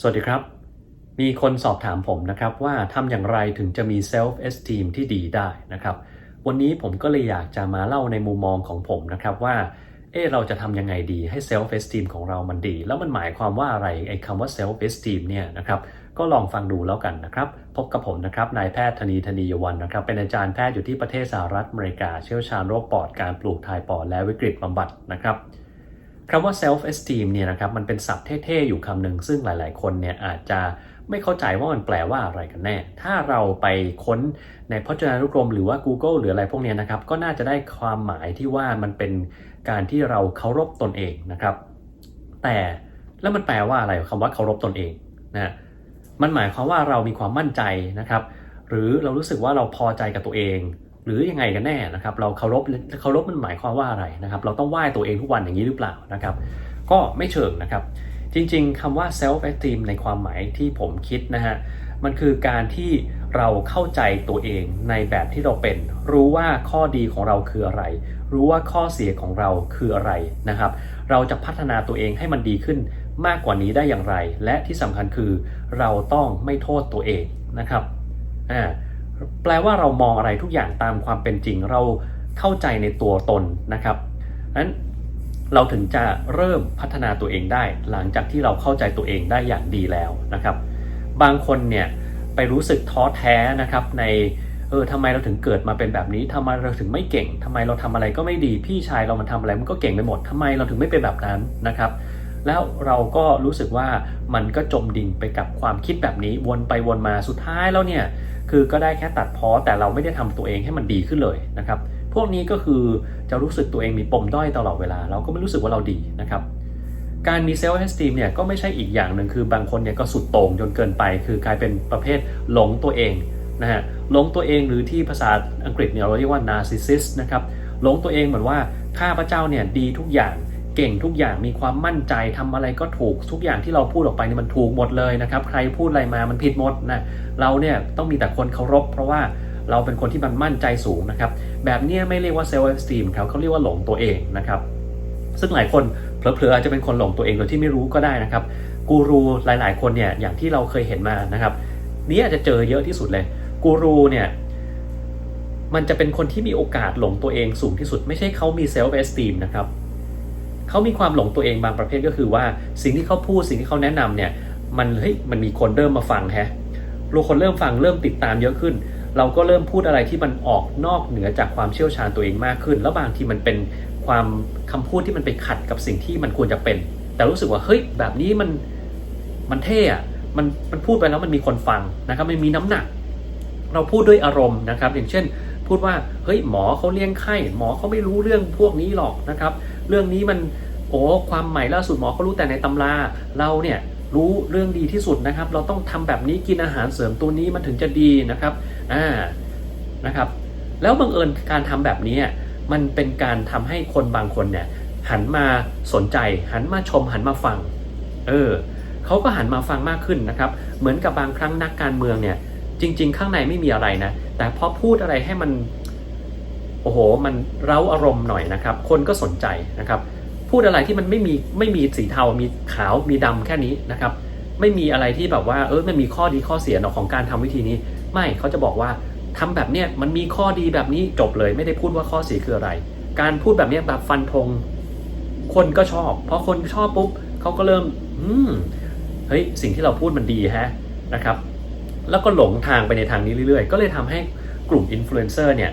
สวัสดีครับ มีคนสอบถามผมนะครับว่าทำอย่างไรถึงจะมี self esteem ที่ดีได้นะครับ วันนี้ผมก็เลยอยากจะมาเล่าในมุมมองของผมนะครับว่า เออเราจะทำยังไงดีให้ self esteem ของเรามันดี แล้วมันหมายความว่าอะไรไอ้คำว่า self esteem เนี่ยนะครับ ก็ลองฟังดูแล้วกันนะครับ พบกับผมนะครับนายแพทย์ธนีธนียวันนะครับ เป็นอาจารย์แพทย์อยู่ที่ประเทศสหรัฐอเมริกา เชี่ยวชาญโรคปอดการปลูกถ่ายปอดและวิกฤตบำบัดนะครับ คำว่า self esteem เนี่ยนะครับมันเป็นศัพท์เท่ๆ อยู่คำหนึ่งซึ่งหลายๆ คนเนี่ยอาจจะไม่เข้าใจว่ามันแปลว่าอะไรกันแน่ ถ้าเราไปค้นในพจนานุกรมหรือว่า Google หรืออะไรพวกเนี้ยนะครับ ก็น่าจะได้ความหมายที่ว่ามันเป็นการที่เราเคารพตนเองนะครับ แต่แล้วมันแปลว่าอะไรคำว่าเคารพตนเองนะมันหมายความว่าเรามีความมั่นใจนะครับ หรือเรารู้สึกว่าเราพอใจกับตัวเอง หรือยังไงกันแน่นะครับ เราเคารพเคารพมันหมายความว่าอะไรนะครับ เราต้องไหว้ตัวเองทุกวันอย่างนี้หรือเปล่านะครับ ก็ไม่เชิงนะครับ จริงๆคำว่า self esteem ในความหมายที่ผมคิดนะฮะมันคือการที่เราเข้าใจตัวเองในแบบที่เราเป็น รู้ว่าข้อดีของเราคืออะไร รู้ว่าข้อเสียของเราคืออะไรนะครับ เราจะพัฒนาตัวเองให้มันดีขึ้นมากกว่านี้ได้อย่างไร และที่สำคัญคือเราต้องไม่โทษตัวเองนะครับอ่า แปลว่าเรามองอะไรทุกอย่างตามความเป็นจริง เราเข้าใจในตัวตนนะครับนั้นเราถึงจะเริ่มพัฒนาตัวเองได้ หลังจากที่เราเข้าใจตัวเองได้อย่างดีแล้วนะครับ บางคนเนี่ยไปรู้สึกท้อแท้นะครับในเออทำไมเราถึงเกิดมาเป็นแบบนี้ทำไมเราถึงไม่เก่งทำไมเราทำอะไรก็ไม่ดีพี่ชายเรามันทำอะไรมันก็เก่งไปหมดทำไมเราถึงไม่เป็นแบบนั้นนะครับ แล้วเราก็รู้สึกว่ามันก็จมดิ่งไปกับความคิดแบบนี้วนไปวนมาสุดท้ายแล้วเนี่ยคือก็ได้แค่ตัดพ้อแต่เราไม่ได้ทำตัวเองให้มันดีขึ้นเลยนะครับพวกนี้ก็คือจะรู้สึกตัวเองมีปมด้อยตลอดเวลา เราก็ไม่รู้สึกว่าเราดีนะครับการมีเซลล์เอสตีมเนี่ยก็ไม่ใช่อีกอย่างหนึ่งคือบางคนเนี่ยก็สุดโต่งจนเกินไป คือกลายเป็นประเภทหลงตัวเองนะฮะหลงตัวเองหรือที่ภาษาอังกฤษเนี่ยเราเรียกว่า narcissist นะครับหลงตัวเองเหมือนว่าข้าพเจ้าเนี่ยดีทุกอย่าง เก่งทุกอย่างมีความมั่นใจทำอะไรก็ถูกทุกอย่างที่เราพูดออกไปนี่มันถูกหมดเลยนะครับ ใครพูดอะไรมามันผิดหมดนะเราเนี่ยต้องมีแต่คนเคารพ เพราะว่าเราเป็นคนที่มันมั่นใจสูงนะครับ แบบนี้ไม่เรียกว่าเซลล์เอสตีมครับเขาเรียกว่าหลงตัวเองนะครับ ซึ่งหลายคนเผลอๆอาจจะเป็นคนหลงตัวเองโดยที่ไม่รู้ก็ได้นะครับกูรูหลาย ๆ คนเนี่ยอย่างที่เราเคยเห็นมานะครับ นี่อาจจะเจอเยอะที่สุดเลยกูรูเนี่ยมันจะเป็นคนที่มีโอกาสหลงตัวเองสูงที่สุด ไม่ใช่เขามีเซลล์เอสตีมนะครับ เขามีความหลงตัวเองบางประเภทก็คือว่าสิ่งที่เขาพูดสิ่งที่เขาแนะนำเนี่ยมันเฮ้ยมันมีคนเริ่มมาฟังแฮะรู้คนเริ่มฟังเริ่มติดตามเยอะขึ้น เราก็เริ่มพูดอะไรที่มันออกนอกเหนือจากความเชี่ยวชาญตัวเองมากขึ้น แล้วบางทีมันเป็นความคำพูดที่มันไปขัดกับสิ่งที่มันควรจะเป็น แต่รู้สึกว่าเฮ้ยแบบนี้มันมันเท่อะมันมันพูดไปแล้วมันมีคนฟังนะครับมันมีน้ำหนัก เราพูดด้วยอารมณ์นะครับ อย่างเช่น พูดว่าเฮ้ยหมอเขาเลี้ยงไข้หมอเขาไม่รู้เรื่องพวกนี้หรอกนะครับ เรื่องนี้มันโอ้ความใหม่ล่าสุดหมอเขารู้แต่ในตำราเราเนี่ยรู้เรื่องดีที่สุดนะครับ เราต้องทำแบบนี้กินอาหารเสริมตัวนี้มันถึงจะดีนะครับอ่านะครับ แล้วบังเอิญการทำแบบนี้มันเป็นการทำให้คนบางคนเนี่ยหันมาสนใจ หันมาชมหันมาฟัง เออเขาก็หันมาฟังมากขึ้นนะครับ เหมือนกับบางครั้งนักการเมืองเนี่ย จริง ๆ ข้างในไม่มีอะไรนะ แต่พอพูดอะไรให้มัน โอ้โห มันเร้าอารมณ์หน่อยนะครับ คนก็สนใจนะครับ พูดอะไรที่มันไม่มีไม่มีสีเทา มีขาว มีดำแค่นี้นะครับ ไม่มีอะไรที่แบบว่า เออมันมีข้อดีข้อเสียของการทำวิธีนี้ ไม่เขาจะบอกว่าทำแบบเนี้ยมันมีข้อดีแบบนี้จบเลย ไม่ได้พูดว่าข้อเสียคืออะไร การพูดแบบเนี้ยแบบฟันธงคนก็ชอบ เพราะคนชอบปุ๊บเขาก็เริ่ม อืมเฮ้ยสิ่งที่เราพูดมันดีฮะนะครับ แล้วก็หลงทางไปในทางนี้เรื่อยๆ ก็เลยทำให้กลุ่มอินฟลูเอนเซอร์เนี่ย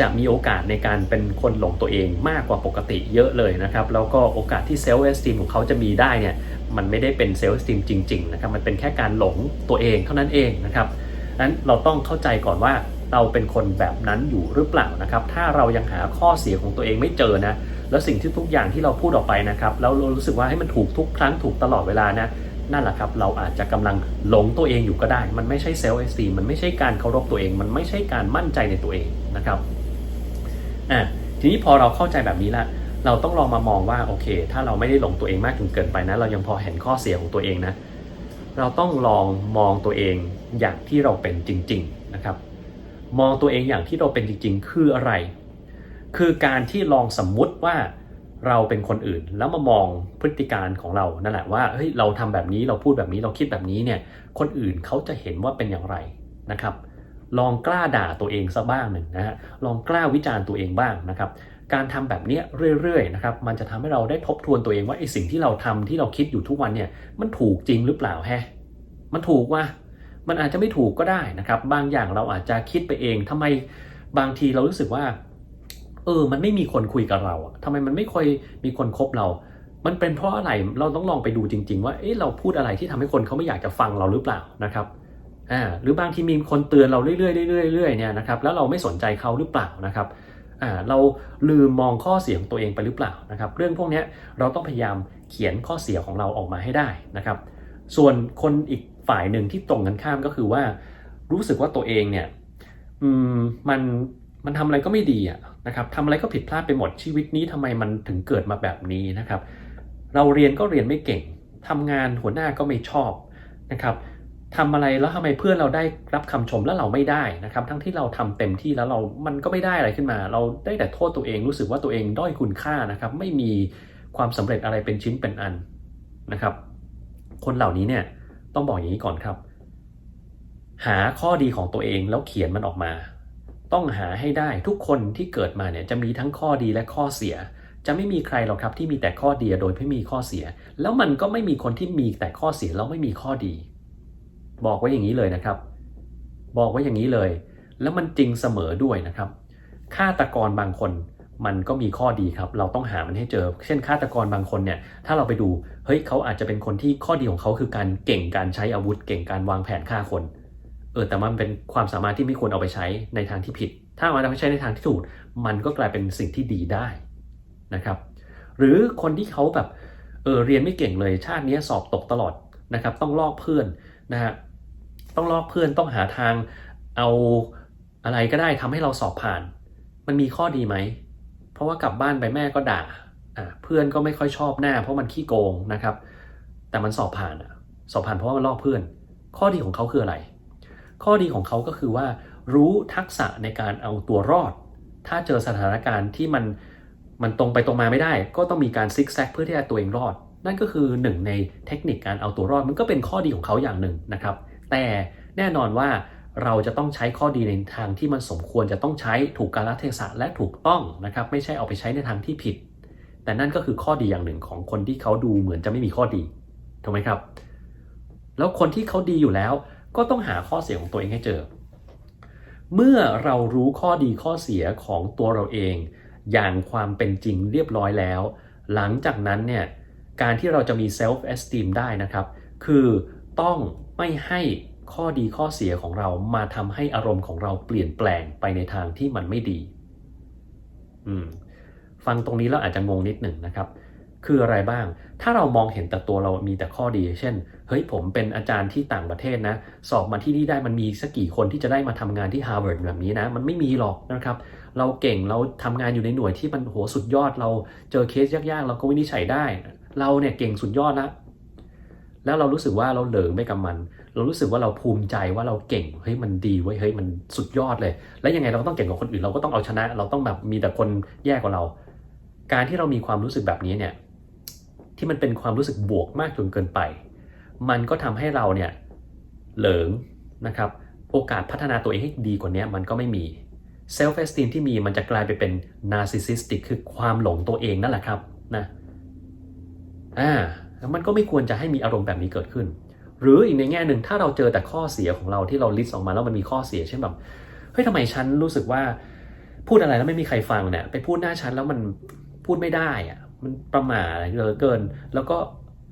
จะมีโอกาสในการเป็นคนหลงตัวเองมากกว่าปกติเยอะเลยนะครับ แล้วก็โอกาสที่เซลล์เอสติมของเขาจะมีได้เนี่ยมันไม่ได้เป็นเซลล์เอสติมจริงๆนะครับมันเป็นแค่การหลงตัวเองเท่านั้นเองนะครับนั้นเราต้องเข้าใจก่อนว่าเราเป็นคนแบบนั้นอยู่หรือเปล่านะครับ ถ้าเรายังหาข้อเสียของตัวเองไม่เจอนะ แล้วสิ่งที่ทุกอย่างที่เราพูดออกไปนะครับ แล้วเรารู้สึกว่าให้มันถูกทุกครั้งถูกตลอดเวลานะ นั่นแหละครับ เราอาจจะกำลังหลงตัวเองอยู่ก็ได้ มันไม่ใช่เซลล์เอสตีมันไม่ใช่การเคารพตัวเอง มันไม่ใช่การมั่นใจในตัวเองนะครับอะทีนี้พอเราเข้าใจแบบนี้ละเราต้องลองมามองว่าโอเค ถ้าเราไม่ได้หลงตัวเองมากจนเกินไปนะ เรายังพอเห็นข้อเสียของตัวเองนะ เราต้องลองมองตัวเองอย่างที่เราเป็นจริง ๆนะครับ มองตัวเองอย่างที่เราเป็นจริง ๆ คืออะไร คือการที่ลองสมมุติว่า เราเป็นคนอื่นแล้วมามองพฤติการของเรานั่นแหละว่าเฮ้ยเราทำแบบนี้เราพูดแบบนี้เราคิดแบบนี้เนี่ยคนอื่นเขาจะเห็นว่าเป็นอย่างไรนะครับ ลองกล้าด่าตัวเองสักบ้างหนึ่งนะฮะลองกล้าวิจารณ์ตัวเองบ้างนะครับ การทำแบบนี้เรื่อยๆนะครับมันจะทำให้เราได้ทบทวนตัวเองว่าไอ้สิ่งที่เราทำที่เราคิดอยู่ทุกวันเนี่ยมันถูกจริงหรือเปล่าแฮะมันถูกว่ามันอาจจะไม่ถูกก็ได้นะครับ บางอย่างเราอาจจะคิดไปเองทำไมบางทีเรารู้สึกว่า เออ มันไม่มีคนคุยกับเราอะทำไมมันไม่ค่อยมีคนคบเรา มันเป็นเพราะอะไร เราต้องลองไปดูจริง ๆ ว่า เอ๊ะ เราพูดอะไรที่ทำให้คนเขาไม่อยากจะฟังเราหรือเปล่านะครับ อ่า หรือบางทีมีคนเตือนเราเรื่อยๆเรื่อยๆเรื่อยๆเนี่ยนะครับ แล้วเราไม่สนใจเขาหรือเปล่านะครับ อ่า เราลืมมองข้อเสียของตัวเองไปหรือเปล่านะครับ เรื่องพวกนี้เราต้องพยายามเขียนข้อเสียของเราออกมาให้ได้นะครับ ส่วนคนอีกฝ่ายหนึ่งที่ตรงกันข้ามก็คือว่า รู้สึกว่าตัวเองเนี่ย อืม มัน มันทำอะไรก็ไม่ดีอะนะครับทำอะไรก็ผิดพลาดไปหมดชีวิตนี้ทำไมมันถึงเกิดมาแบบนี้นะครับ เราเรียนก็เรียนไม่เก่งทำงานหัวหน้าก็ไม่ชอบนะครับทำอะไรแล้วทำไมเพื่อนเราได้รับคำชมแล้วเราไม่ได้นะครับ ทั้งที่เราทำเต็มที่แล้วเรามันก็ไม่ได้อะไรขึ้นมา เราได้แต่โทษตัวเองรู้สึกว่าตัวเองด้อยคุณค่านะครับ ไม่มีความสำเร็จอะไรเป็นชิ้นเป็นอันนะครับ คนเหล่านี้เนี่ยต้องบอกอย่างนี้ก่อนครับ หาข้อดีของตัวเองแล้วเขียนมันออกมา ต้องหาให้ได้ทุกคนที่เกิดมาเนี่ยจะมีทั้งข้อดีและข้อเสีย จะไม่มีใครหรอกครับที่มีแต่ข้อดีโดยไม่มีข้อเสีย แล้วมันก็ไม่มีคนที่มีแต่ข้อเสียแล้วไม่มีข้อดี บอกไว้อย่างนี้เลยนะครับ บอกไว้อย่างนี้เลย แล้วมันจริงเสมอด้วยนะครับฆาตกรบางคนมันก็มีข้อดีครับ เราต้องหามันให้เจอ เช่นฆาตกรบางคนเนี่ย ถ้าเราไปดู เฮ้ยเขาอาจจะเป็นคนที่ข้อดีของเขาคือการเก่งการใช้อาวุธ เก่งการวางแผนฆ่าคน เออแต่มันเป็นความสามารถที่ไม่ควรเอาไปใช้ในทางที่ผิด ถ้าเอาไปใช้ในทางที่ถูก มันก็กลายเป็นสิ่งที่ดีได้นะครับ หรือคนที่เขาแบบเออเรียนไม่เก่งเลยชาตินี้สอบตกตลอดนะครับ ต้องลอกเพื่อนนะฮะต้องลอกเพื่อนต้องหาทางเอาอะไรก็ได้ทำให้เราสอบผ่าน มันมีข้อดีไหม เพราะว่ากลับบ้านไปแม่ก็ด่าเพื่อนก็ไม่ค่อยชอบหน้า เพราะมันขี้โกงนะครับ แต่มันสอบผ่านอะสอบผ่านเพราะว่ามันลอกเพื่อน ข้อดีของเขาคืออะไร ข้อดีของเขาก็คือว่า รู้ทักษะในการเอาตัวรอด ถ้าเจอสถานการณ์ที่มันมันตรงไปตรงมาไม่ได้ ก็ต้องมีการซิกแซกเพื่อที่จะตัวเองรอด นั่นก็คือหนึ่งในเทคนิคการเอาตัวรอด มันก็เป็นข้อดีของเขาอย่างหนึ่งนะครับ แต่แน่นอนว่าเราจะต้องใช้ข้อดีในทางที่มันสมควรจะต้องใช้ถูกกาลเทศะและถูกต้องนะครับ ไม่ใช่เอาไปใช้ในทางที่ผิด แต่นั่นก็คือข้อดีอย่างหนึ่งของคนที่เขาดูเหมือนจะไม่มีข้อดีถูกไหมครับ แล้วคนที่เขาดีอยู่แล้ว ก็ต้องหาข้อเสียของตัวเองให้เจอ เมื่อเรารู้ข้อดีข้อเสียของตัวเราเอง อย่างความเป็นจริงเรียบร้อยแล้ว หลังจากนั้นเนี่ยการที่เราจะมี self esteem ได้นะครับ คือต้องไม่ให้ข้อดีข้อเสียของเรามาทำให้อารมณ์ของเราเปลี่ยนแปลงไปในทางที่มันไม่ดี ฟังตรงนี้แล้วอาจจะงงนิดหนึ่งนะครับ คืออะไรบ้าง ถ้าเรามองเห็นแต่ตัวเรามีแต่ข้อดี เช่น เฮ้ยผมเป็นอาจารย์ที่ต่างประเทศนะ สอบมาที่นี่ได้มันมีสักกี่คนที่จะได้มาทำงานที่ Harvard แบบนี้นะ มันไม่มีหรอกนะครับ เราเก่งเราทำงานอยู่ในหน่วยที่มันโหสุดยอด เราเจอเคสยากๆ เราก็วินิจฉัยได้ เราเนี่ยเก่งสุดยอดละแล้วเรารู้สึกว่าเราเหลิงไปกับมัน เรารู้สึกว่าเราภูมิใจว่าเราเก่ง เฮ้ยมันดีเว้ย เฮ้ยมันสุดยอดเลย แล้วยังไงเราก็ต้องเก่งกว่าคนอื่น เราก็ต้องเอาชนะ เราต้องแบบมีแต่คนแย่กว่าเรา การที่เรามีความรู้สึกแบบนี้เนี่ย ที่มันเป็นความรู้สึกบวกมากจนเกินไป มันก็ทำให้เราเนี่ยเหลิงนะครับโอกาสพัฒนาตัวเองให้ดีกว่านี้มันก็ไม่มี self esteem ที่มีมันจะกลายไปเป็น narcissistic คือความหลงตัวเองนั่นแหละครับนะอ่ามันก็ไม่ควรจะให้มีอารมณ์แบบนี้เกิดขึ้น หรืออีกในแง่หนึ่งถ้าเราเจอแต่ข้อเสียของเราที่เราลิสต์ออกมาแล้วมันมีข้อเสียเช่นแบบเฮ้ยทำไมฉันรู้สึกว่า พูดอะไรแล้วไม่มีใครฟังเนี่ยไปพูดหน้าฉันแล้วมันพูดไม่ได้อะ มันประหม่าอะไรเหลือเกิน แล้วก็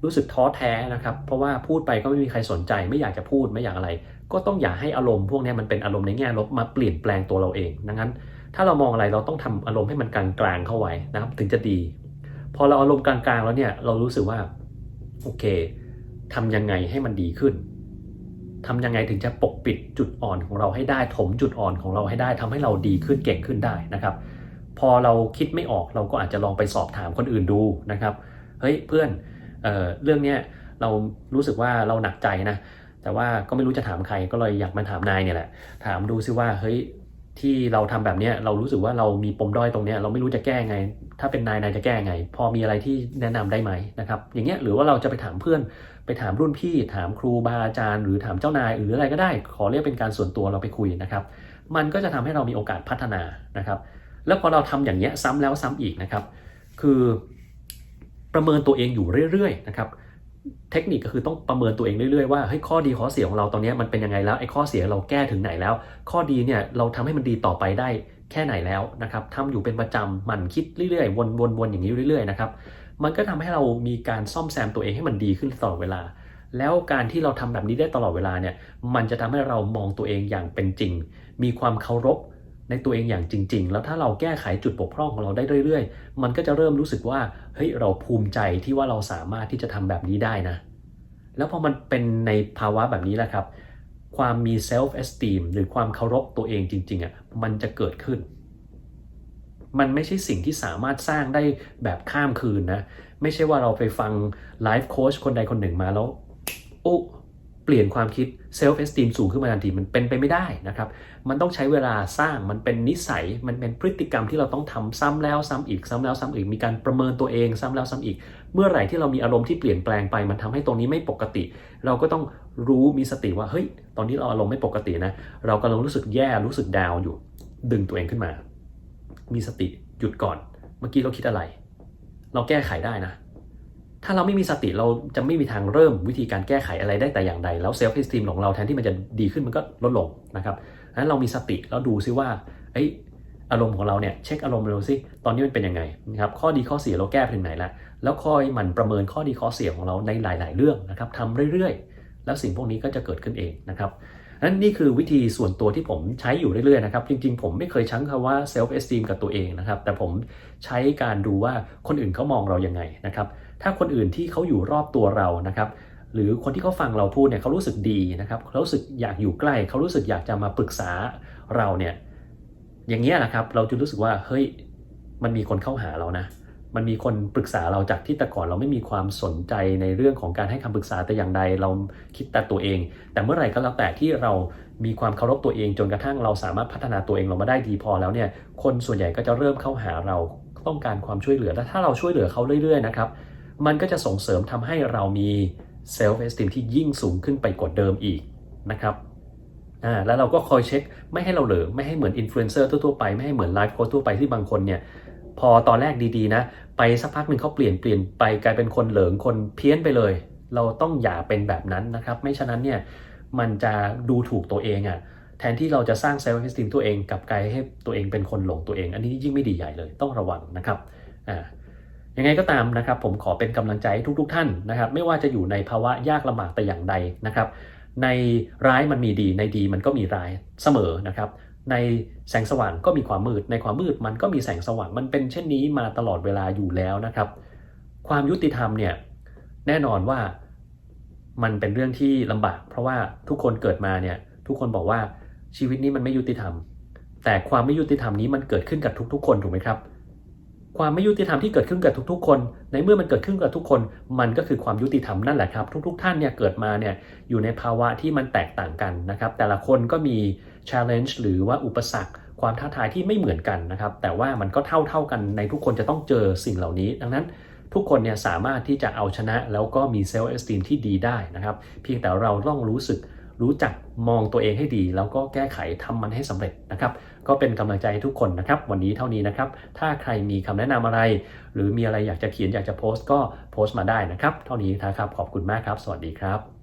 รู้สึกท้อแท้นะครับ เพราะว่าพูดไปก็ไม่มีใครสนใจ ไม่อยากจะพูดไม่อยากอะไร ก็ต้องอย่าให้อารมณ์พวกนี้มันเป็นอารมณ์ในแง่ลบมาเปลี่ยนแปลงตัวเราเองดังนั้น ถ้าเรามองอะไรเราต้องทำอารมณ์ให้มันกลางๆเข้าไว้นะครับ ถึงจะดี พอเราอารมณ์กลางๆแล้วเนี่ยเรารู้สึกว่าโอเคทำยังไงให้มันดีขึ้นทำยังไงถึงจะปกปิดจุดอ่อนของเราให้ได้ถมจุดอ่อนของเราให้ได้ทำให้เราดีขึ้นเก่งขึ้นได้นะครับ พอเราคิดไม่ออกเราก็อาจจะลองไปสอบถามคนอื่นดูนะครับเฮ้ยเพื่อนเออเรื่องเนี้ยเรารู้สึกว่าเราหนักใจนะแต่ว่าก็ไม่รู้จะถามใครก็เลยอยากมาถามนายเนี่ยแหละ ถามดูซิว่าเฮ้ยที่เราทำแบบเนี้ยเรารู้สึกว่าเรามีปมด้อยตรงเนี้ยเราไม่รู้จะแก้ไง ถ้าเป็นนายนายจะแก้ไง พอมีอะไรที่แนะนำได้ไหมนะครับ อย่างเงี้ยหรือว่าเราจะไปถามเพื่อน ไปถามรุ่นพี่ถามครูบาอาจารย์ หรือถามเจ้านายหรืออะไรก็ได้ ขอเรียกเป็นการส่วนตัวเราไปคุยนะครับ มันก็จะทำให้เรามีโอกาสพัฒนานะครับ แล้วพอเราทำอย่างเงี้ยซ้ำแล้วซ้ำอีกนะครับ คือประเมินตัวเองอยู่เรื่อยๆนะครับเทคนิคก็คือต้องประเมินตัวเองเรื่อยๆว่าเฮ้ยข้อดีข้อเสียของเราตอนนี้มันเป็นยังไงแล้วไอ้ข้อเสียเราแก้ถึงไหนแล้ว ข้อดีเนี่ยเราทำให้มันดีต่อไปได้แค่ไหนแล้วนะครับทำอยู่เป็นประจำหมั่นคิดเรื่อยๆวนๆอย่างนี้เรื่อยๆนะครับมันก็ทำให้เรามีการซ่อมแซมตัวเองให้มันดีขึ้นตลอดเวลา แล้วการที่เราทำแบบนี้ได้ตลอดเวลาเนี่ยมันจะทำให้เรามองตัวเองอย่างเป็นจริง มีความเคารพ ในตัวเองอย่างจริง ๆ แล้วถ้าเราแก้ไขจุดบกพร่องของเราได้เรื่อย ๆ มันก็จะเริ่มรู้สึกว่าเฮ้ยเราภูมิใจที่ว่าเราสามารถที่จะทำแบบนี้ได้นะ แล้วพอมันเป็นในภาวะแบบนี้แหละครับ ความมี self esteem หรือความเคารพตัวเองจริงๆอะมันจะเกิดขึ้น มันไม่ใช่สิ่งที่สามารถสร้างได้แบบข้ามคืนนะ ไม่ใช่ว่าเราไปฟังไลฟ์โค้ชคนใดคนหนึ่งมาแล้วโอ้ เปลี่ยนความคิด self esteem สูงขึ้นมาทันทีมันเป็นไปไม่ได้นะครับ มันต้องใช้เวลาสร้างมันเป็นนิสัย มันเป็นพฤติกรรมที่เราต้องทำซ้ำแล้วซ้ำอีกซ้ำแล้วซ้ำอีกมีการประเมินตัวเองซ้ำแล้วซ้ำอีก เมื่อไหร่ที่เรามีอารมณ์ที่เปลี่ยนแปลงไป มันทำให้ตรงนี้ไม่ปกติ เราก็ต้องรู้มีสติว่าเฮ้ยตอนนี้เราอารมณ์ไม่ปกตินะเรากำลังรู้สึกแย่รู้สึกดาวอยู่ ดึงตัวเองขึ้นมา มีสติหยุดก่อน เมื่อกี้เราคิดอะไร เราแก้ไขได้นะ ถ้าเราไม่มีสติเราจะไม่มีทางเริ่มวิธีการแก้ไขอะไรได้แต่อย่างใด แล้วเซลฟ์ e อ t ส e มของเราแทนที่มันจะดีขึ้นมันก็ลดลงนะครับนั้นเรามีสติแล้วดูซิว่าเอ้อารมณ์ของเราเนี่ยเช็คอารมณ์เราซิตอนนี้มันเป็นยังไงนะครับข้อดีข้อเสียเราแก้ไปถึงไหนล้วแล้วคอยหมั่นประเมินข้อดีข้อเสียของเราในหลาย ๆ เรื่องนะครับทำเรื่อยๆ แล้วสิ่งพวกนี้ก็จะเกิดขึ้นเองนะครับนั้นนี่คือวิธีส่วนตัวที่ผมใช้อยู่เรื่อยๆนะครับจริงๆ ผมไม่เคยชังคำว่า self esteem กับตัวเองนะครับแต่ผมใช้การดูว่าคนอื่นเขามองเรายังไงนะครับ ถ้าคนอื่นที่เขาอยู่รอบตัวเรานะครับ หรือคนที่เขาฟังเราพูดเนี่ยเขารู้สึกดีนะครับเขารู้สึกอยากอยู่ใกล้เขารู้สึกอยากจะมาปรึกษาเราเนี่ยอย่างเงี้ยนะครับเราจะรู้สึกว่าเฮ้ยมันมีคนเข้าหาเรานะ มันมีคนปรึกษาเราจากที่แต่ก่อนเราไม่มีความสนใจในเรื่องของการให้คำปรึกษาแต่อย่างใดเราคิดแต่ตัวเอง แต่เมื่อไหร่ก็แล้วแต่ที่เรามีความเคารพตัวเองจนกระทั่งเราสามารถพัฒนาตัวเองเรามาได้ดีพอแล้วเนี่ยคนส่วนใหญ่ก็จะเริ่มเข้าหาเราต้องการความช่วยเหลือและถ้าเราช่วยเหลือเขาเรื่อยๆนะครับ มันก็จะส่งเสริมทำให้เรามีเซลฟ์เอสติมที่ยิ่งสูงขึ้นไปกว่าเดิมอีกนะครับอ่าแล้วเราก็คอยเช็คไม่ให้เราเหลือไม่ให้เหมือนอินฟลูเอนเซอร์ทั่วๆไปไม่ให้เหมือนไลฟ์โค้ชทั่วไปที่บางคนเนี่ยพอตอนแรกดีๆนะ ไปสักพักหนึ่งเขาเปลี่ยนเปลี่ยนไปกลายเป็นคนเหลิงคนเพี้ยนไปเลย เราต้องอย่าเป็นแบบนั้นนะครับ ไม่ฉะนั้นเนี่ยมันจะดูถูกตัวเองอะ่ะแทนที่เราจะสร้างเซลฟ์เอสติมตัวเองกลับกลายให้ตัวเองเป็นคนหลงตัวเอง อันนี้ยิ่งไม่ดีใหญ่เลยต้องระวังนะครับอ่า ยังไงก็ตามนะครับ ผมขอเป็นกำลังใจให้ทุกๆทท่านนะครับ ไม่ว่าจะอยู่ในภาวะยากลำบากแต่อย่างใดนะครับ ในร้ายมันมีดีในดีมันก็มีร้ายเสมอนะครับ ในแสงสว่างก็มีความมืด ในความมืดมันก็มีแสงสว่างมันเป็นเช่นนี้มาตลอดเวลาอยู่แล้วนะครับ ความยุติธรรมเนี่ยแน่นอนว่ามันเป็นเรื่องที่ลำบาก เพราะว่าทุกคนเกิดมาเนี่ยทุกคนบอกว่าชีวิตนี้มันไม่ยุติธรรม แต่ความไม่ยุติธรรมนี้มันเกิดขึ้นกับทุกๆ คนถูกไหมครับ ความไม่ยุติธรรมที่เกิดขึ้นกับทุกๆ คน ในเมื่อมันเกิดขึ้นกับทุกคน มันก็คือความยุติธรรมนั่นแหละครับ ทุก ๆ ท่านเนี่ยเกิดมาเนี่ยอยู่ในภาวะที่มันแตกต่างกันนะครับ แต่ละคนก็มี challenge หรือว่าอุปสรรค ความท้าทายที่ไม่เหมือนกันนะครับ แต่ว่ามันก็เท่าเท่ากันในทุกคนจะต้องเจอสิ่งเหล่านี้ ดังนั้นทุกคนเนี่ยสามารถที่จะเอาชนะแล้วก็มี self esteem ที่ดีได้นะครับ เพียงแต่เราต้องรู้สึก รู้จักมองตัวเองให้ดี แล้วก็แก้ไขทำมันให้สำเร็จนะครับ ก็เป็นกำลังใจให้ทุกคนนะครับ วันนี้เท่านี้นะครับ ถ้าใครมีคำแนะนำอะไร หรือมีอะไรอยากจะเขียนอยากจะโพสต์ก็โพสต์มาได้นะครับ เท่านี้นะครับขอบคุณมากครับ สวัสดีครับ